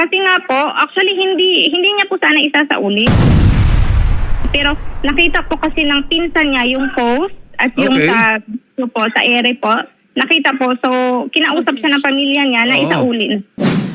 Kasi nga po, actually hindi hindi niya po sana isa sa uli. Pero nakita po kasi ng pinsan niya yung post at yung Okay. sa po sa ere po. Nakita po so kinausap siya ng pamilya niya na Oo. isauli.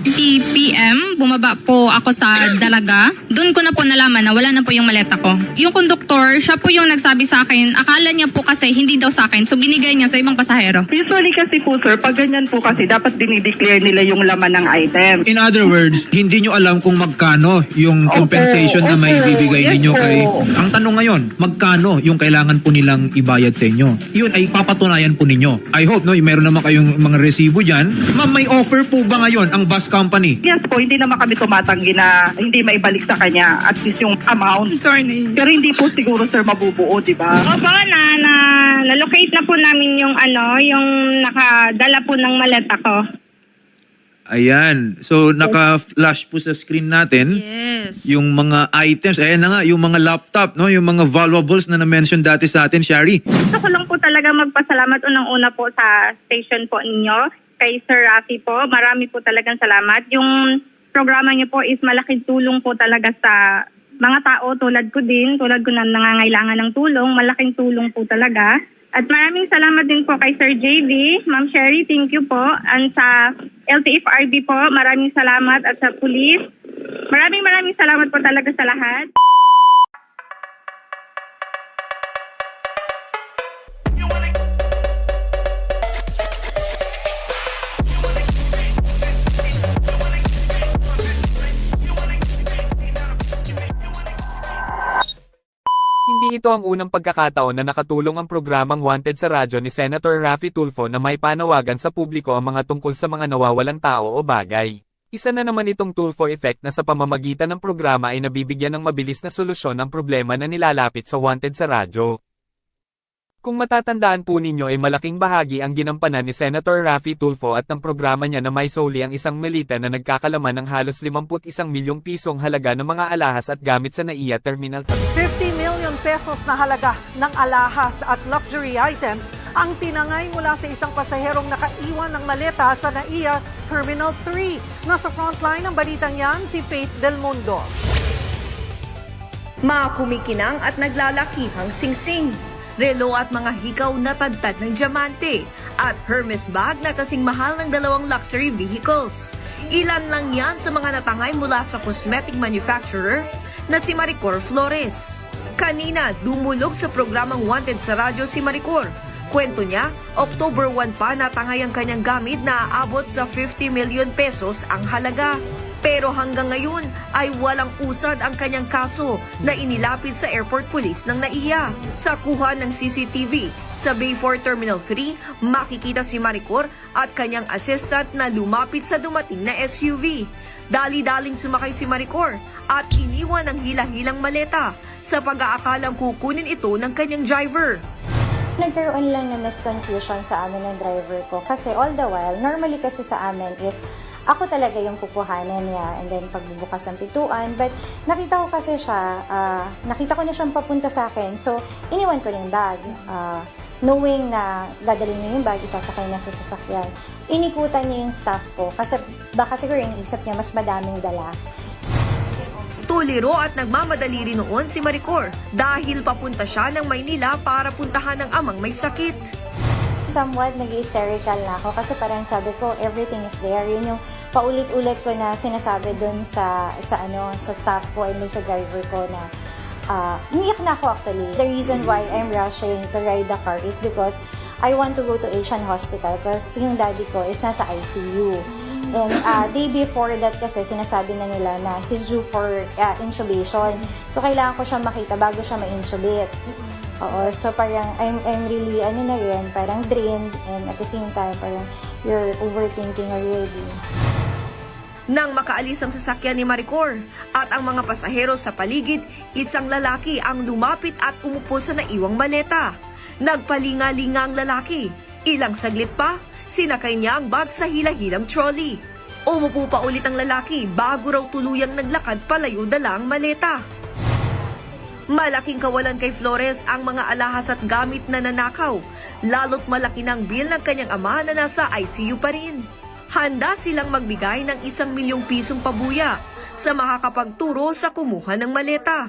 20 PM, bumaba po ako sa dalaga. Doon ko na po nalaman na wala na po yung maleta ko. Yung konduktor, siya po yung nagsabi sa akin, akala niya po kasi hindi daw sa akin, so binigay niya sa ibang pasahero. Usually kasi po sir, pag ganyan po kasi dapat dinideclare nila yung laman ng item. In other words, hindi nyo alam kung magkano yung Opo, compensation na may opo, bibigay yes ninyo po. kay... Ang tanong ngayon, magkano yung kailangan po nilang ibayad sa inyo? Yun ay papatunayan po ninyo. I hope, no, meron naman kayong mga resibo dyan. Ma'am, may offer po ba ngayon ang bus company? Yes po, hindi naman kami tumatanggi na hindi maibalik sa kanya at least yung amount. Sorry. Pero hindi po siguro sir mabubuo, di ba? Opo, na, na, na-locate na po namin yung ano, yung nakadala po ng maleta ko. Ayan. So, naka-flash po sa screen natin Yes. yung mga items. Ayan na nga, yung mga laptop, no? yung mga valuables na na-mention dati sa atin, Shari. Gusto ko lang po talaga magpasalamat unang-una po sa station po ninyo. Kay Sir Rafi po, marami po talagang salamat. Yung programa niyo po is malaking tulong po talaga sa mga tao tulad ko din, tulad ko na nangangailangan ng tulong, malaking tulong po talaga. At maraming salamat din po kay Sir JV, Ma'am Sherry, thank you po. And sa LTFRB po, maraming salamat at sa police. Maraming maraming salamat po talaga sa lahat. Ito ang unang pagkakataon na nakatulong ang programang Wanted sa radyo ni Senator Raffy Tulfo na may panawagan sa publiko ang mga tungkol sa mga nawawalang tao o bagay. Isa na naman itong Tulfo effect na sa pamamagitan ng programa ay nabibigyan ng mabilis na solusyon ang problema na nilalapit sa Wanted sa radyo. Kung matatandaan po ninyo ay malaking bahagi ang ginampanan ni Senator Raffy Tulfo at ng programa niya na may soli ang isang melita na nagkakalaman ng halos 51 milyong pisong halaga ng mga alahas at gamit sa NAIA Terminal 3. 50 million pesos na halaga ng alahas at luxury items ang tinangay mula sa isang pasaherong nakaiwan ng maleta sa NAIA Terminal 3. Nasa frontline ng balitang yan si Faith Del Mundo. Mga kumikinang at naglalakihang singsing. Relo at mga hikaw na tadtad ng diamante at Hermes bag na kasing mahal ng dalawang luxury vehicles. Ilan lang yan sa mga natangay mula sa cosmetic manufacturer na si Maricor Flores. Kanina, dumulog sa programang Wanted sa radyo si Maricor. Kwento niya, October 1 pa natangay ang kanyang gamit na aabot sa 50 million pesos ang halaga. Pero hanggang ngayon ay walang usad ang kanyang kaso na inilapit sa airport police ng NAIA. Sa kuha ng CCTV sa Bayfort Terminal 3, makikita si Maricor at kanyang assistant na lumapit sa dumating na SUV. Dali-daling sumakay si Maricor at iniwan ang hila-hilang maleta sa pag-aakalang kukunin ito ng kanyang driver. Nagkaroon lang na misconfusion sa amin ng driver ko. Kasi all the while, normally kasi sa amin is ako talaga yung kukuhanan niya and then pagbubukas ng pituan. But nakita ko kasi siya, ah, nakita ko na siyang papunta sa akin. So, iniwan ko na yung bag. Ah, knowing na dadalhin niya yung bag, isasakay na sa sasakyan. Inikutan niya yung staff ko kasi baka siguro iniisip niya mas madaming dala. Tuliro at nagmamadali rin noon si Maricor dahil papunta siya ng Maynila para puntahan ng amang may sakit. somewhat nag hysterical na ako kasi parang sabi ko everything is there yun yung paulit-ulit ko na sinasabi dun sa sa ano sa staff ko and dun sa driver ko na uh, umiyak na ako actually. The reason why I'm rushing to ride the car is because I want to go to Asian Hospital because yung daddy ko is nasa ICU and uh, day before that kasi sinasabi na nila na he's due for uh, intubation so kailangan ko siya makita bago siya ma-intubate Oo, so parang I'm, I'm really, ano na rin, parang drained and at the same time, parang you're overthinking already. Nang makaalis ang sasakyan ni Maricor at ang mga pasahero sa paligid, isang lalaki ang lumapit at umupo sa naiwang maleta. Nagpalinga-linga ang lalaki. Ilang saglit pa, sinakay niya ang bag sa hila-hilang trolley. Umupo pa ulit ang lalaki bago raw tuluyang naglakad palayo dala ang maleta. Malaking kawalan kay Flores ang mga alahas at gamit na nanakaw, lalo't malaki ng bill ng kanyang ama na nasa ICU pa rin. Handa silang magbigay ng isang milyong pisong pabuya sa makakapagturo sa kumuha ng maleta.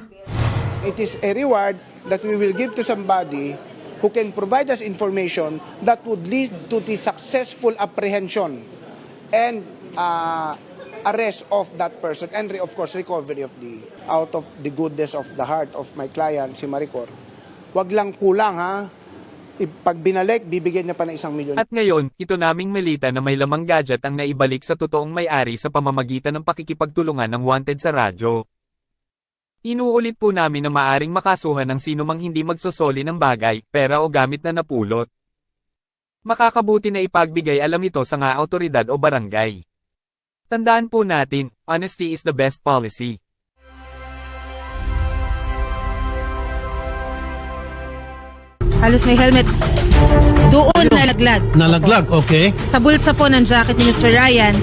It is a reward that we will give to somebody who can provide us information that would lead to the successful apprehension and uh, arrest of that person and of course recovery of the out of the goodness of the heart of my client si Maricor. Wag lang kulang ha. Pag binalik, bibigyan niya pa ng isang milyon. At ngayon, ito naming melita na may lamang gadget ang naibalik sa totoong may-ari sa pamamagitan ng pakikipagtulungan ng wanted sa radyo. Inuulit po namin na maaring makasuhan ng sino mang hindi magsosoli ng bagay, pera o gamit na napulot. Makakabuti na ipagbigay alam ito sa nga autoridad o barangay. Tandaan po natin, honesty is the best policy. Halos may helmet. Doon na nalaglag. Nalaglag, okay. Sa bulsa po ng jacket ni Mr. Ryan.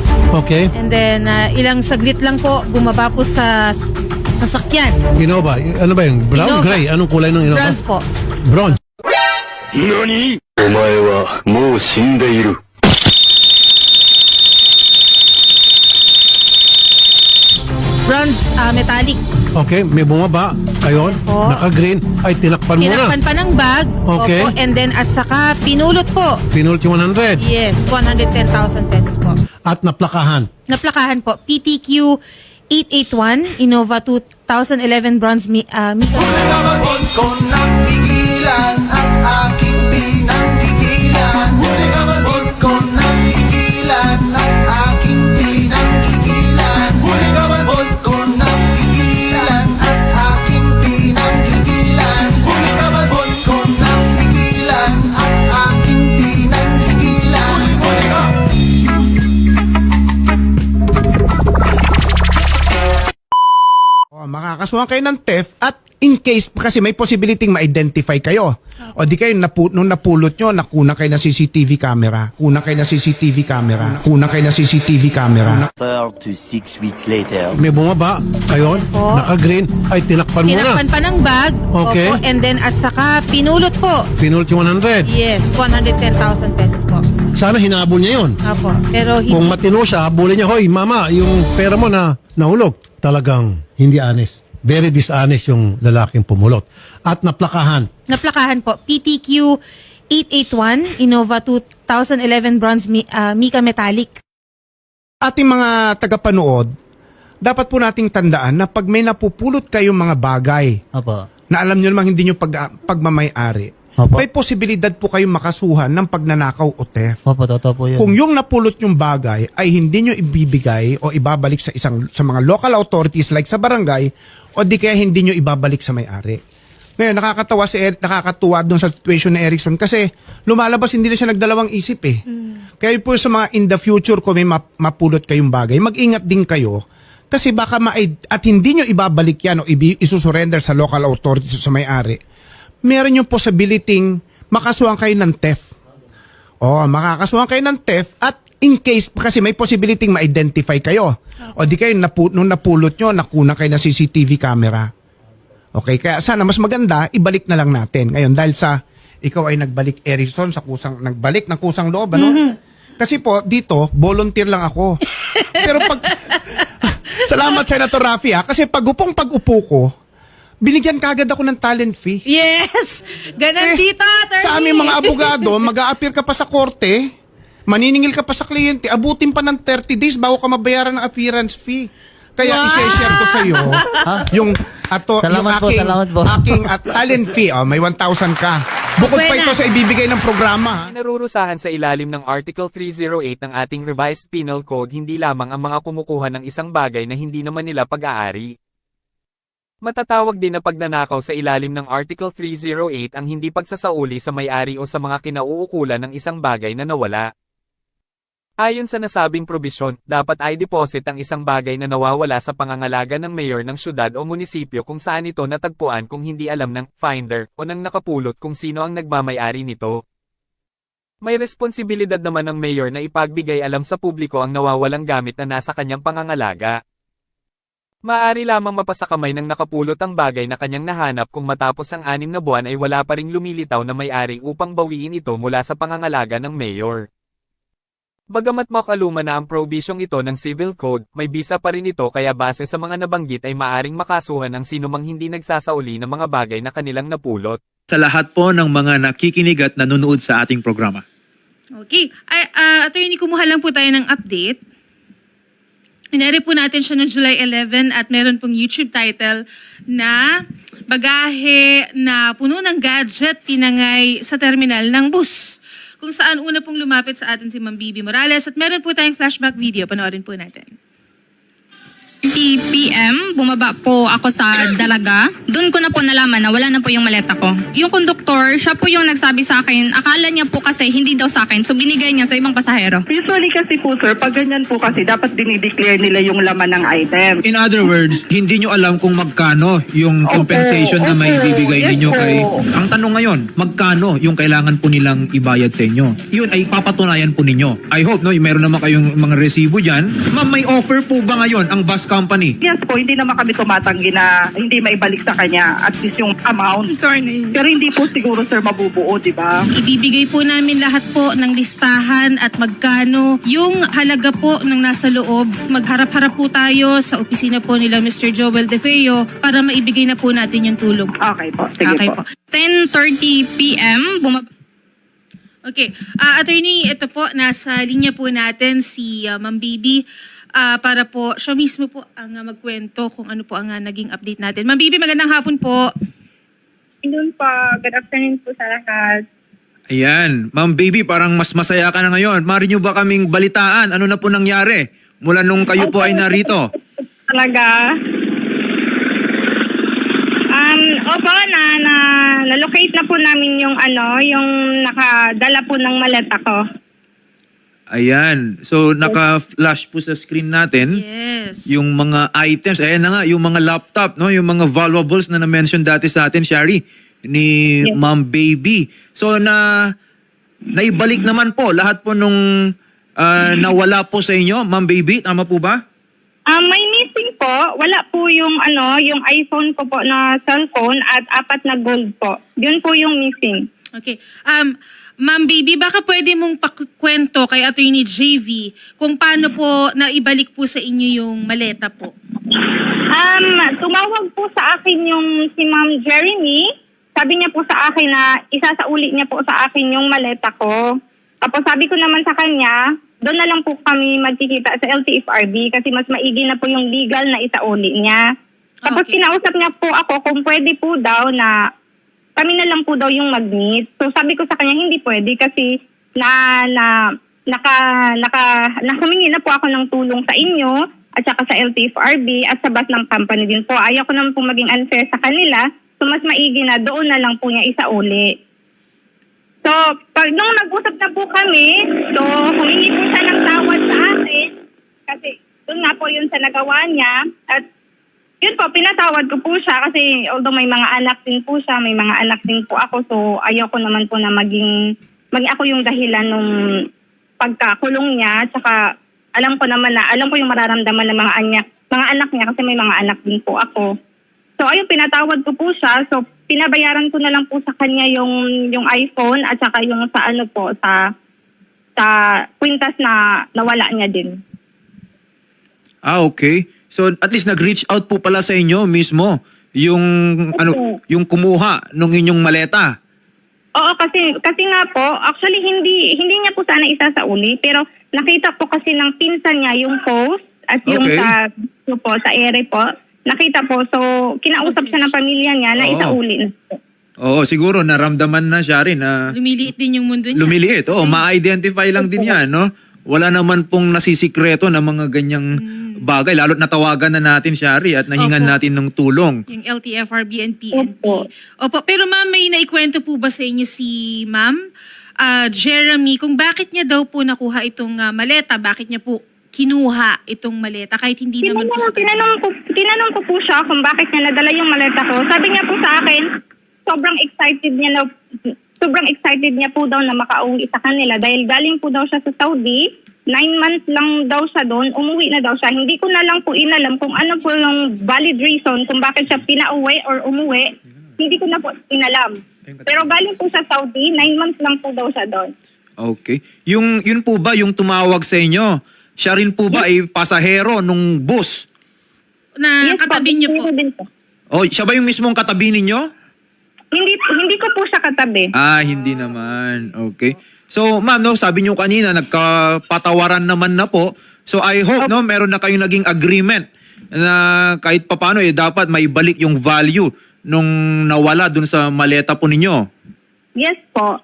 Okay. And then, uh, ilang saglit lang po, bumaba po sa sasakyan. Innova, ano ba yun? Brown, Innova. gray? Anong kulay ng Innova? Bronze po. Bronze. Nani? Omae wa mou shinde iru. Bronze uh, metallic. Okay, may bumaba. Ayun. Po. Naka-green. Ay, tinakpan mo na. Tinakpan pa ng bag. Okay. Opo. And then, at saka, pinulot po. Pinult yung 100. Yes, 110,000 pesos po. At naplakahan. Naplakahan po. PTQ 881, Innova 2011 Bronze Mi- uh, Mika. ko nang pigilan ang aking makakasuhan kayo ng theft at in case kasi may possibility ma-identify kayo. O di kayo napu- nung napulot nyo, nakuna kayo ng CCTV camera. Kuna kayo ng CCTV camera. Kuna kayo ng CCTV camera. Four to six weeks later. May bumaba. Ayun. Po. Naka-green. Ay, tinakpan mo na. Tinakpan pa ng bag. Okay. Opo. And then, at saka, pinulot po. Pinult yung 100. Yes, 110,000 pesos po. Sana hinabol niya yun. Opo. Pero hindi. Kung matino siya, habulin niya, Hoy, mama, yung pera mo na nahulog. Talagang hindi honest. Very dishonest yung lalaking pumulot. At naplakahan. Naplakahan po. PTQ 881, Innova 2011 Bronze uh, Mika Metallic. Ating mga tagapanood, dapat po nating tandaan na pag may napupulot kayong mga bagay Apa. na alam nyo namang hindi nyo pag, pagmamayari, Opo. may posibilidad po kayong makasuhan ng pagnanakaw o theft. Opo, totoo po yun. Kung yung napulot yung bagay ay hindi nyo ibibigay o ibabalik sa isang sa mga local authorities like sa barangay o di kaya hindi nyo ibabalik sa may-ari. Ngayon, nakakatawa si Er- nakakatuwa doon sa situation ni Erickson kasi lumalabas hindi na siya nagdalawang isip eh. Kaya po sa mga in the future kung may map- mapulot kayong bagay, mag-ingat din kayo kasi baka ma at hindi nyo ibabalik yan o isusurrender sa local authorities sa may-ari. Meron yung possibility makasuhan kayo ng theft. Oh, makakasuhan kayo ng theft at in case kasi may possibility ma-identify kayo. O di kayo napu- nung napulot nyo, nakuna kayo ng CCTV camera. Okay, kaya sana mas maganda, ibalik na lang natin. Ngayon, dahil sa ikaw ay nagbalik Erickson sa kusang, nagbalik ng kusang loob, ano? Kasi po, dito, volunteer lang ako. Pero pag, salamat Senator Rafi ha, kasi pag upong pag-upo ko, binigyan kagad ako ng talent fee. Yes! Ganon Eh, dito, attorney! Sa aming mga abogado, mag appear ka pa sa korte, maniningil ka pa sa kliyente, abutin pa ng 30 days bago ka mabayaran ng appearance fee. Kaya Wow! i-share ko sa iyo yung ato Salamat yung po, aking, salamat po. aking at talent fee, oh, may 1,000 ka. Bukod pa ito sa ibibigay ng programa. ha? Narurusahan sa ilalim ng Article 308 ng ating Revised Penal Code hindi lamang ang mga kumukuha ng isang bagay na hindi naman nila pag-aari. Matatawag din na pagnanakaw sa ilalim ng Article 308 ang hindi pagsasauli sa may-ari o sa mga kinauukulan ng isang bagay na nawala. Ayon sa nasabing probisyon, dapat ay deposit ang isang bagay na nawawala sa pangangalaga ng mayor ng syudad o munisipyo kung saan ito natagpuan kung hindi alam ng finder o ng nakapulot kung sino ang nagmamayari nito. May responsibilidad naman ng mayor na ipagbigay alam sa publiko ang nawawalang gamit na nasa kanyang pangangalaga. Maaari lamang mapasakamay ng nakapulot ang bagay na kanyang nahanap kung matapos ang anim na buwan ay wala pa ring lumilitaw na may-ari upang bawiin ito mula sa pangangalaga ng mayor. Bagamat makaluma na ang probisyong ito ng Civil Code, may bisa pa rin ito kaya base sa mga nabanggit ay maaring makasuhan ang sinumang hindi nagsasauli ng mga bagay na kanilang napulot. Sa lahat po ng mga nakikinig at nanonood sa ating programa. Okay. Ay, uh, attorney, kumuha lang po tayo ng update. Inere po natin siya ng July 11 at meron pong YouTube title na Bagahe na puno ng gadget tinangay sa terminal ng bus. Kung saan una pong lumapit sa atin si Ma'am Bibi Morales at meron po tayong flashback video. Panoorin po natin. 30 p.m., bumaba po ako sa dalaga. Doon ko na po nalaman na wala na po yung maleta ko. Yung konduktor, siya po yung nagsabi sa akin, akala niya po kasi hindi daw sa akin, so binigay niya sa ibang pasahero. Usually kasi po sir, pag ganyan po kasi dapat dinideclare nila yung laman ng item. In other words, hindi nyo alam kung magkano yung Opo, compensation na may opo, bibigay yes ninyo po. kay... Ang tanong ngayon, magkano yung kailangan po nilang ibayad sa inyo? Yun ay papatunayan po ninyo. I hope, no, meron naman kayong mga resibo dyan. Ma'am, may offer po ba ngayon ang bus company? Yes po, hindi naman kami tumatanggi na hindi maibalik sa kanya at least yung amount. Sorry. Pero hindi po siguro sir mabubuo, di ba? Ibibigay po namin lahat po ng listahan at magkano yung halaga po ng nasa loob. Magharap-harap po tayo sa opisina po nila Mr. Joel De Feo para maibigay na po natin yung tulong. Okay po, sige okay po. po. 10.30 p.m., bumaba Okay. Ah, attorney, ito po, nasa linya po natin si ah, Ma'am Bibi ah, para po siya mismo po ang ah, magkwento kung ano po ang ah, naging update natin. Ma'am Bibi, magandang hapon po. Doon po, good afternoon po sa lahat. Ayan. Ma'am baby, parang mas masaya ka na ngayon. Mari nyo ba kaming balitaan? Ano na po nangyari? Mula nung kayo po ay narito. Talaga. Um, opo, na, na, na-locate na po namin yung ano, yung nakadala po ng maleta ko. Ayan. So, naka-flash po sa screen natin. Yes. yung mga items, ayan na nga, yung mga laptop, no, yung mga valuables na na-mention dati sa atin, Shari, ni Ma'am Baby. So na naibalik naman po lahat po nung ah, nawala po sa inyo, Ma'am Baby, tama po ba? Ah, may missing po. Wala po yung ano, yung iPhone ko po na cellphone at apat na gold po. Yun po yung missing. Okay. Um, Ma'am Baby, baka pwede mong pakwento kay Attorney JV kung paano po naibalik po sa inyo yung maleta po. Um, tumawag po sa akin yung si Ma'am Jeremy. Sabi niya po sa akin na isasauli niya po sa akin yung maleta ko. Tapos sabi ko naman sa kanya, doon na lang po kami magkikita sa LTFRB kasi mas maigi na po yung legal na isauli niya. Tapos Okay. kinausap niya po ako kung pwede po daw na kami na lang po daw yung mag-meet. So sabi ko sa kanya hindi pwede kasi na na naka naka nakamingi na po ako ng tulong sa inyo at saka sa LTFRB at sa ng company din po. Ayaw ko naman po maging unfair sa kanila. So mas maigi na doon na lang po niya isauli. So, pag nung nag-usap na po kami, so humingi po siya ng tawad sa akin kasi doon nga po yun sa nagawa niya at po, pinatawad ko po siya kasi although may mga anak din po siya, may mga anak din po ako so ayoko naman po na maging, maging ako yung dahilan nung pagkakulong niya tsaka alam ko naman na, alam ko yung mararamdaman ng mga anak, mga anak niya kasi may mga anak din po ako. So ayun, pinatawad ko po siya. So pinabayaran ko na lang po sa kanya yung yung iPhone at saka yung sa ano po sa sa kwintas na nawala niya din. Ah, okay. So at least nag-reach out po pala sa inyo mismo yung ano yung kumuha nung inyong maleta. Oo, kasi kasi nga po, actually hindi hindi niya po sana isa sa uli, pero nakita po kasi ng pinsan niya yung post at yung Okay. sa yung po sa ere po. Nakita po, so kinausap siya ng pamilya niya na Oo. isauli na po. Oo, siguro naramdaman na siya rin na Lumiliit din yung mundo niya. lumiliit. Oo, ma-identify lang din yan, no? Wala naman pong nasisikreto na mga ganyang bagay. Lalo't natawagan na natin, Shari, at nahingan Opo. natin ng tulong. Yung LTFRB and PNP. Opo. Opo. Pero ma'am, may naikwento po ba sa inyo si ma'am ah, Jeremy kung bakit niya daw po nakuha itong ah, maleta? Bakit niya po kinuha itong maleta kahit hindi naman po sa Tinanong, tinanong, ko, tinanong ko po siya kung bakit niya nadala yung maleta ko. Sabi niya po sa akin, sobrang excited niya na, sobrang excited niya po daw na makauwi sa kanila dahil galing po daw siya sa Saudi. Nine months lang daw siya doon, umuwi na daw siya. Hindi ko na lang po inalam kung ano po yung valid reason kung bakit siya pinauwi or umuwi. Hindi ko na po inalam. Pero galing po sa Saudi, nine months lang po daw siya doon. Okay. Yung yun po ba yung tumawag sa inyo? Siya rin po ba ay pasahero nung bus? Na Yes po, katabi niyo po. din po. O siya ba yung mismong katabi ninyo? Hindi, hindi ko po siya katabi. Ah, hindi naman. Okay. So, ma'am, no, sabi niyo kanina nagkapatawaran naman na po. So, I hope no meron na kayong naging agreement na kahit papaano eh dapat may balik yung value nung nawala dun sa maleta po ninyo. Yes po.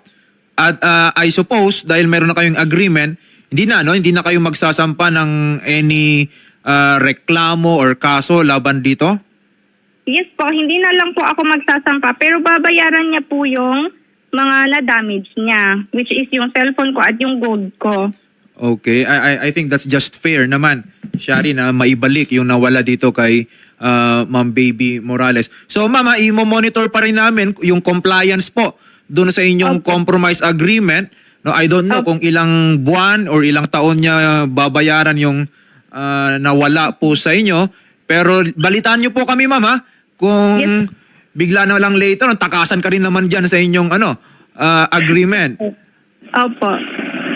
At ah, I suppose dahil meron na kayong agreement, hindi na no, hindi na kayo magsasampa ng any ah, reklamo or kaso laban dito. Yes po, hindi na lang po ako magsasampa pero babayaran niya po yung mga na-damage niya which is yung cellphone ko at yung gold ko. Okay, I I, I think that's just fair naman. Shari na maibalik yung nawala dito kay ah, Ma'am Baby Morales. So mama, i-monitor pa rin namin yung compliance po doon sa inyong compromise agreement. No, I don't know kung ilang buwan or ilang taon niya babayaran yung ah, nawala po sa inyo. Pero balitaan niyo po kami, mama, kung bigla na lang later, takasan ka rin naman dyan sa inyong ano ah, agreement. Opo.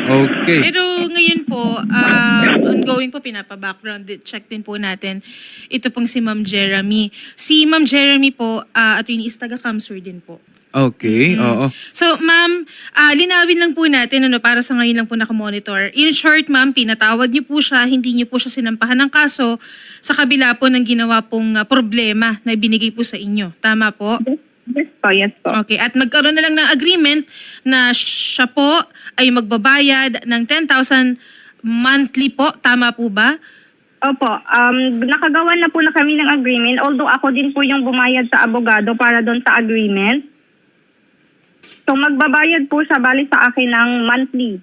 Okay. Pero ngayon po, um, ongoing po, pinapa-background check din po natin. Ito pong si Ma'am Jeremy. Si Ma'am Jeremy po, uh, attorney is taga-Kamsur din po. Okay, oo. So, ma'am, ah, linawin lang po natin, ano, para sa ngayon lang po nakamonitor. In short, ma'am, pinatawad niyo po siya, hindi niyo po siya sinampahan ng kaso sa kabila po ng ginawa pong ah, problema na binigay po sa inyo. Tama po? Yes po, yes po. Okay, at magkaroon na lang ng agreement na siya po ay magbabayad ng 10,000 monthly po. Tama po ba? Opo, um, nakagawa na po na kami ng agreement although ako din po yung bumayad sa abogado para doon sa agreement. So magbabayad po siya bali sa akin ng monthly.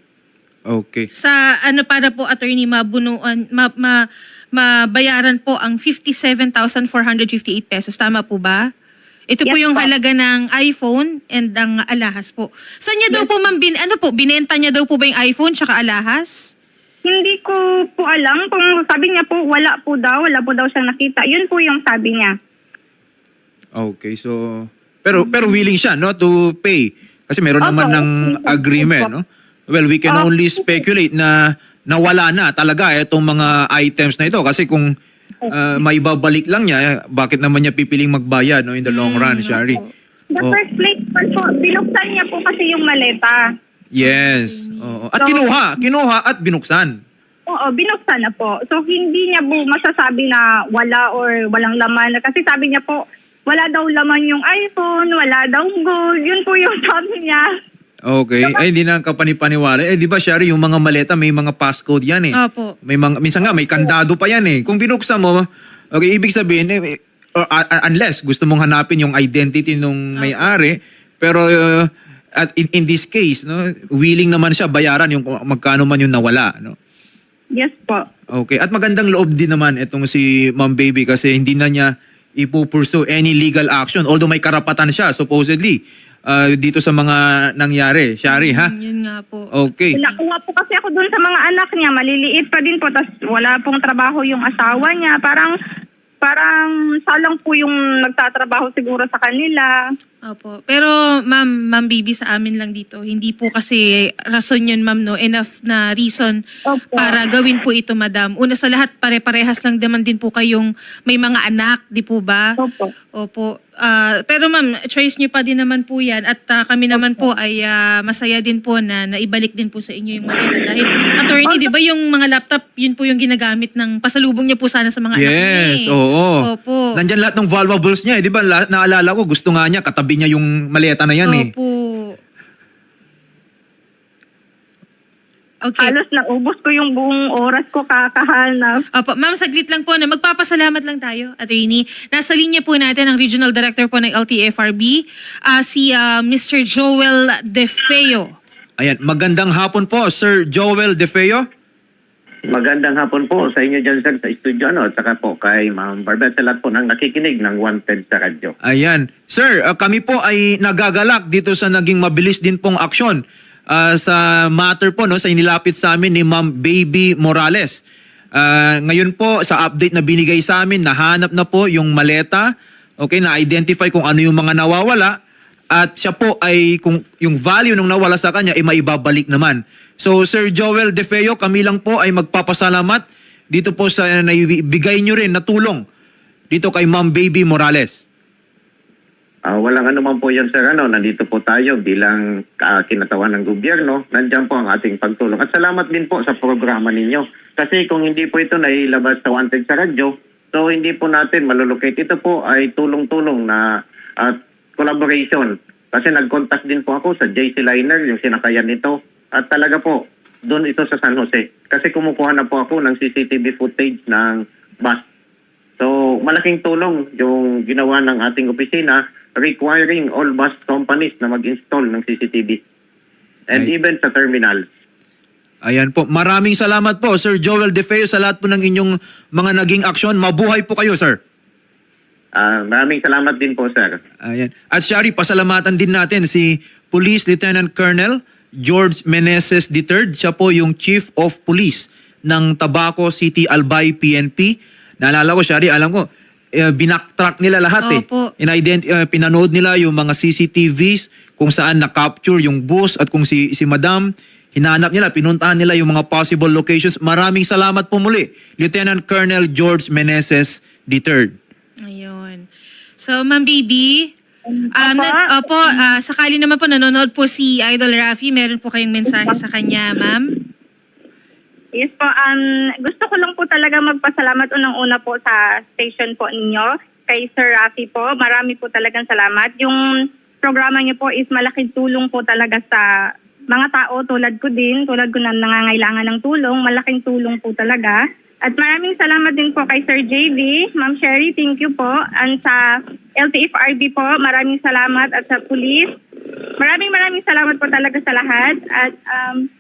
Okay. Sa ano para po attorney mabunuan ma, ma, mabayaran po ang 57,458 pesos. Tama po ba? Ito po Yes yung po. halaga ng iPhone and ang alahas po. Saan niya daw po ma'am bin, ano po, binenta niya daw po ba yung iPhone tsaka alahas? Hindi ko po alam kung sabi niya po wala po daw, wala po daw siyang nakita. Yun po yung sabi niya. Okay, so pero pero willing siya no to pay kasi meron Opo. naman ng agreement, no? Well, we can Opo. only speculate na nawala na talaga itong mga items na ito kasi kung uh, may babalik lang niya, bakit naman niya pipiling magbayad no in the long run, Shari? The Oh. first place po, po, binuksan niya po kasi yung maleta. Yes. Oo. At So- kinuha, kinuha at binuksan. Oo, binuksan na po. So, hindi niya po masasabi na wala or walang laman. Kasi sabi niya po, wala daw laman yung iPhone, wala daw gold. Yun po yung sabi niya. Okay. Ay, hindi na kapanipaniwala. Eh, di ba, Shari, yung mga maleta, may mga passcode yan eh. Opo. May mga, minsan nga, may kandado pa yan eh. Kung binuksan mo, okay, ibig sabihin, eh, or, uh, uh, unless gusto mong hanapin yung identity nung may-ari, pero uh, at in, in this case, no, willing naman siya bayaran yung kung magkano man yung nawala. No? Yes po. Okay. At magandang loob din naman itong si Ma'am Baby kasi hindi na niya ipupursue any legal action. Although may karapatan siya, supposedly, uh, dito sa mga nangyari. Shari, ha? Mm, Yun nga po. Okay. Nakuha po kasi ako dun sa mga anak niya, maliliit pa din po, tapos wala pong trabaho yung asawa niya. Parang, parang salang po yung nagtatrabaho siguro sa kanila. Opo. Pero ma'am, ma'am baby sa amin lang dito. Hindi po kasi rason yun ma'am no. Enough na reason Opo. para gawin po ito madam. Una sa lahat pare-parehas lang naman din po kayong may mga anak, di po ba? Opo. Opo. Ah, pero ma'am, choice niyo pa din naman po yan at ah, kami naman po ay ah, masaya din po na naibalik din po sa inyo yung maleta dahil attorney, di ba yung mga laptop, yun po yung ginagamit ng pasalubong niya po sana sa mga anak niya. Yes, eh. oo. Opo. Nandyan lahat ng valuables niya, eh, di ba? La- naalala ko, gusto nga niya, katabi niya yung maleta na yan eh. Opo. Okay. Halos naubos ko yung buong oras ko kakahanap. Opo, ma'am, saglit lang po na magpapasalamat lang tayo, attorney. Nasa linya po natin ang Regional Director po ng LTFRB, ah, si ah, Mr. Joel DeFeo. Ayan, magandang hapon po, Sir Joel DeFeo. Magandang hapon po sa inyo dyan sa studio ano, at saka po kay Ma'am Barbet sa lahat po ng nakikinig ng Wanted sa radyo. Ayan. Sir, uh, kami po ay nagagalak dito sa naging mabilis din pong aksyon uh, sa matter po no sa inilapit sa amin ni Ma'am Baby Morales. Uh, ngayon po sa update na binigay sa amin, nahanap na po yung maleta. Okay, na-identify kung ano yung mga nawawala at siya po ay kung yung value nung nawala sa kanya ay maibabalik naman. So Sir Joel De Feo, kami lang po ay magpapasalamat dito po sa naibigay nyo rin na tulong dito kay Ma'am Baby Morales. Ah, walang ano man po yan sir, ano, nandito po tayo bilang ah, kinatawan ng gobyerno. Nandiyan po ang ating pagtulong. At salamat din po sa programa ninyo. Kasi kung hindi po ito nailabas sa Wanted sa radyo, so hindi po natin malulocate. Ito po ay tulong-tulong na at collaboration. Kasi nag-contact din po ako sa JC Liner, yung sinakayan nito. At talaga po, doon ito sa San Jose. Kasi kumukuha na po ako ng CCTV footage ng bus So, malaking tulong yung ginawa ng ating opisina requiring all bus companies na mag-install ng CCTV. And Right. even sa terminal. Ayan po. Maraming salamat po Sir Joel De Feo sa lahat po ng inyong mga naging aksyon. Mabuhay po kayo, sir. Ah, maraming salamat din po, sir. Ayan. At Shari, pasalamatan din natin si Police Lieutenant Colonel George Meneses III. Siya po yung Chief of Police ng Tabaco City Albay PNP. Naalala ko, Shari, alam ko, eh, binaktrack nila lahat Opo. eh. Inident- eh, pinanood nila yung mga CCTVs kung saan na-capture yung bus at kung si, si Madam, hinanap nila, pinuntahan nila yung mga possible locations. Maraming salamat po muli, Lieutenant Colonel George Meneses III. Ayun. So, Ma'am Baby, um, na, opo, ah, sakali naman po nanonood po si Idol Rafi, meron po kayong mensahe sa kanya, ma'am? Yes po, um, gusto ko lang po talaga magpasalamat unang-una po sa station po ninyo, kay Sir Rafi po. Marami po talagang salamat. Yung programa niyo po is malaking tulong po talaga sa mga tao tulad ko din, tulad ko na nangangailangan ng tulong, malaking tulong po talaga. At maraming salamat din po kay Sir JV, Ma'am Sherry, thank you po. And sa LTFRB po, maraming salamat at sa police. Maraming maraming salamat po talaga sa lahat. At um,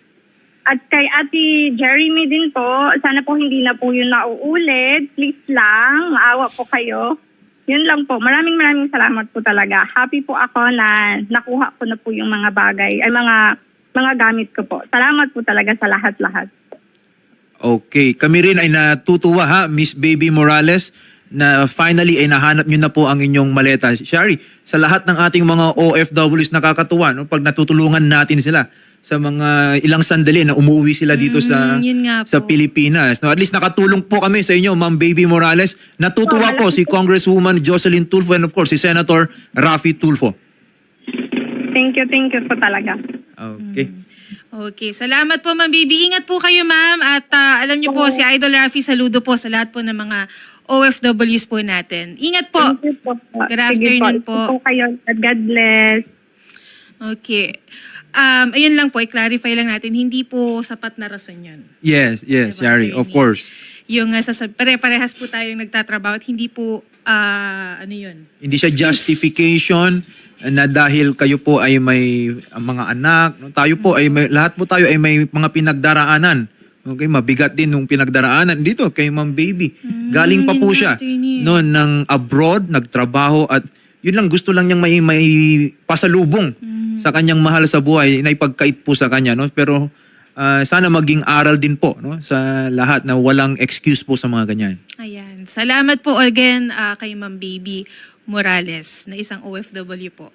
at kay Ate Jeremy din po, sana po hindi na po yun nauulit. Please lang, maawa po kayo. Yun lang po. Maraming maraming salamat po talaga. Happy po ako na nakuha ko na po yung mga bagay, ay mga mga gamit ko po. Salamat po talaga sa lahat-lahat. Okay, kami rin ay natutuwa ha, Miss Baby Morales, na finally ay nahanap nyo na po ang inyong maleta. Shari, sa lahat ng ating mga OFWs nakakatuwa, no, pag natutulungan natin sila sa mga ilang sandali na umuwi sila dito sa Mm, sa po. Pilipinas. No, at least nakatulong po kami sa inyo, Ma'am Baby Morales. Natutuwa po si Congresswoman Jocelyn Tulfo and of course si Senator Rafi Tulfo. Thank you, thank you po talaga. Okay. Okay, salamat po Ma'am Baby. Ingat po kayo Ma'am at ah, alam niyo po si Idol Rafi saludo po sa lahat po ng mga OFWs po natin. Ingat po. Thank you po. Good Sige afternoon po. po. po kayo. God bless. Okay. Um, ayun lang po, i-clarify lang natin, hindi po sapat na rason yun. Yes, yes, Diba, Shari, of attorney? course. Yung uh, sasab- pare-parehas po tayong nagtatrabaho at hindi po, ah, ano yun? Hindi siya Excuse. justification na dahil kayo po ay may uh, mga anak, no? tayo po ay may, lahat po tayo ay may mga pinagdaraanan. Okay, mabigat din nung pinagdaraanan dito kay Ma'am Baby. Galing pa yun po nga, siya attorney. no ng abroad, nagtrabaho at yun lang gusto lang niyang may may pasalubong sa kanyang mahal sa buhay na ipagkait po sa kanya no pero ah, sana maging aral din po no sa lahat na walang excuse po sa mga ganyan. Ayan. Salamat po again ah, kay Ma'am Baby Morales na isang OFW po.